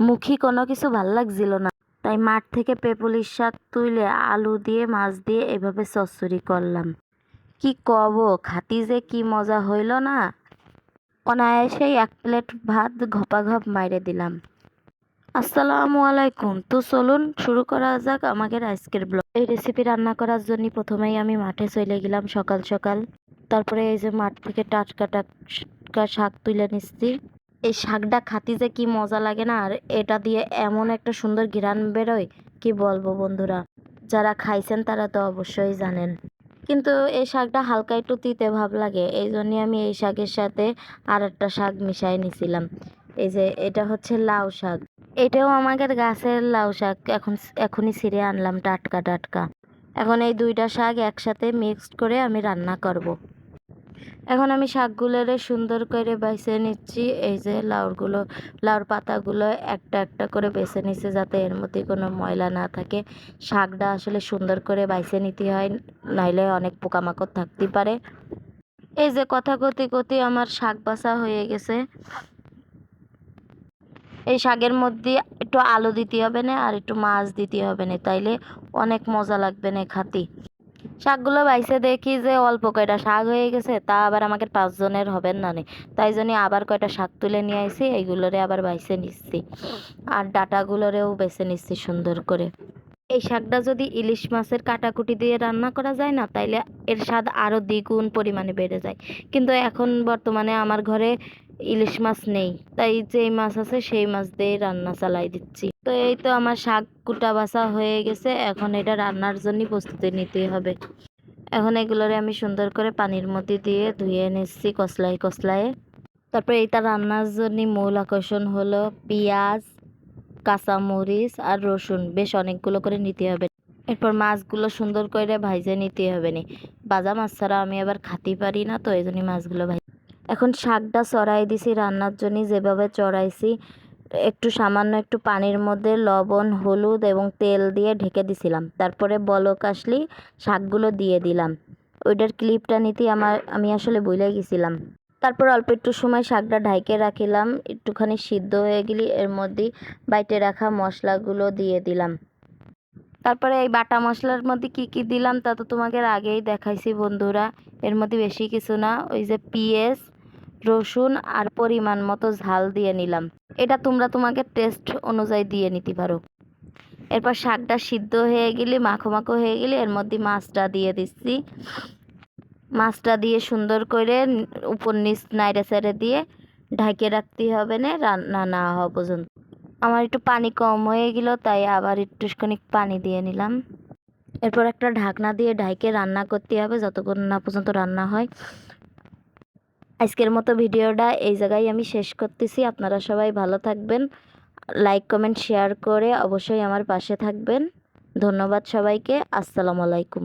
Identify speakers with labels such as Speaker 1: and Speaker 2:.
Speaker 1: মুখী কোনো কিছু ভালো লাগছিল না। তাই মাঠ থেকে পেপুলির শাক তুলে আলু দিয়ে, মাছ দিয়ে এভাবে চচ্চড়ি করলাম। কি কব খাতি যে কি মজা হইল না। অনায়াসেই এক প্লেট ভাত ঘপাঘপ মাইরে দিলাম। আসসালামু আলাইকুম। তো চলুন শুরু করা যাক আমাদের আজকের ব্লগ। এই রেসিপি রান্না করার জন্য প্রথমেই আমি মাঠে চলে গেলাম সকাল সকাল। তারপরে এই যে মাঠ থেকে টাটকা টাটকা শাক তুলে নিচ্ছি। এই শাকটা খাতি যে কি মজা লাগে না? আর এটা দিয়ে এমন একটা সুন্দর ঘ্রাণ বেরোয়, কি বলব বন্ধুরা? যারা খাইছেন তারা তো অবশ্যই জানেন। কিন্তু এই শাকটা হালকা একটু তিতে ভাব লাগে, এই জন্যে আমি এই শাকের সাথে আর একটা শাক মিশাই নিছিলাম। এই যে এটা হচ্ছে লাউ শাক। এটাও আমাদের গাছের লাউ শাক, এখন এখনই ছিঁড়ে আনলাম টাটকা টাটকা। এখন এই দুইটা শাক একসাথে মিক্সড করে আমি রান্না করব। এখন আমি শাকগুলোরে সুন্দর করে বেছে নিচ্ছি। এই যে লাউরগুলো, লাউর পাতাগুলো একটা একটা করে বেছে নিচ্ছে যাতে এর মধ্যে কোনো ময়লা না থাকে। শাকটা আসলে সুন্দর করে বাইছে নিতে হয়, নাইলে অনেক পোকামাকড় থাকতে পারে। এই যে কথা কতি কতি আমার শাক বাছা হয়ে গেছে। এই শাকের মধ্যে একটু আলু দিতে হবে না, আর একটু মাছ দিতে হবে না, তাইলে অনেক মজা লাগবে না খাতি। শাকগুলো বাইসে দেখি যে অল্প কয়টা শাক হয়ে গেছে, তা আবার আমাকে পাঁচজনের হবেন না নে। তাই জন্য আবার কয়টা শাক তুলে নিয়ে আসি এইগুলোরে আবার বাইসে নিচ্ছি। আর ডাটাগুলোরেও বেছে নিচ্ছি সুন্দর করে। এই শাকটা যদি ইলিশ মাছের কাটাকুটি দিয়ে রান্না করা যায় না, তাইলে এর স্বাদ আরও দ্বিগুণ পরিমাণে বেড়ে যায়। কিন্তু এখন বর্তমানে আমার ঘরে ইলিশ মাছ নেই। তাই যেই মাছ আছে সেই মাছ দিয়ে রান্না চালাই দিচ্ছি। তো এই তো আমার শাক কুটা বাছা হয়ে গেছে। এখন এটা রান্নার জন্য প্রস্তুতি নিতে হবে। এখন এগুলোরে আমি সুন্দর করে পানির মধ্যে দিয়ে ধুয়ে নিচ্ছি কসলাই কসলায়ে। তারপরে এইটা রান্নার জন্য মূল আকর্ষণ হলো পেঁয়াজ, কাঁচামরিচ আর রসুন। বেশ অনেকগুলো করে নিতে হবে। এরপর মাছগুলো সুন্দর করে ভাইজে নিতে হবে নি। বাজা মাছ ছাড়া আমি আবার খাতে পারি না, তো এই জন্য মাছগুলো ভাই এখন শাকটা চড়াই দিছি, রান্নার জন্য যেভাবে চড়াইছি, একটু সামান্য একটু পানির মধ্যে লবণ, হলুদ এবং তেল দিয়ে ঢেকে দিছিলাম। তারপরে বলক আসলি, শাকগুলো দিয়ে দিলাম। ওইটার ক্লিপটা নিতে আমার, আমি আসলে বইলে গেছিলাম। তারপর অল্প একটু সময় শাকটা ঢাইকে রাখিলাম, একটুখানি সিদ্ধ হয়ে গেলে, এর মধ্যে বাইটে রাখা মশলাগুলো দিয়ে দিলাম। তারপরে এই বাটা মশলার মধ্যে কি কি দিলাম তা তো তোমাকে আগেই দেখাইছি বন্ধুরা, এর মধ্যে বেশি কিছু না, ওই যে পেঁয়াজ রসুন আর পরিমাণ মতো ঝাল দিয়ে নিলাম। এটা তোমরা তোমাকে টেস্ট অনুযায়ী দিয়ে নিতে পারো। এরপর শাকটা সিদ্ধ হয়ে গেলে, মাখো মাখো হয়ে গেলে এর মধ্যে মাছটা দিয়ে দিচ্ছি। মাছটা দিয়ে সুন্দর করে উপর নিচ নাইড়ে সেড়ে দিয়ে ঢাকে রাখতে হবে না, রান্না না হওয়া পর্যন্ত। আমার একটু পানি কম হয়ে গেল, তাই আবার একটুখানি পানি দিয়ে নিলাম। এরপর একটা ঢাকনা দিয়ে ঢাইকে রান্না করতে হবে, যতক্ষণ না পর্যন্ত রান্না হয়। আজকের মতো ভিডিওটা এই জায়গায় আমি শেষ করতেছি। আপনারা সবাই ভালো থাকবেন। লাইক কমেন্ট শেয়ার করে অবশ্যই আমার পাশে থাকবেন। ধন্যবাদ সবাইকে। আসসালামু আলাইকুম।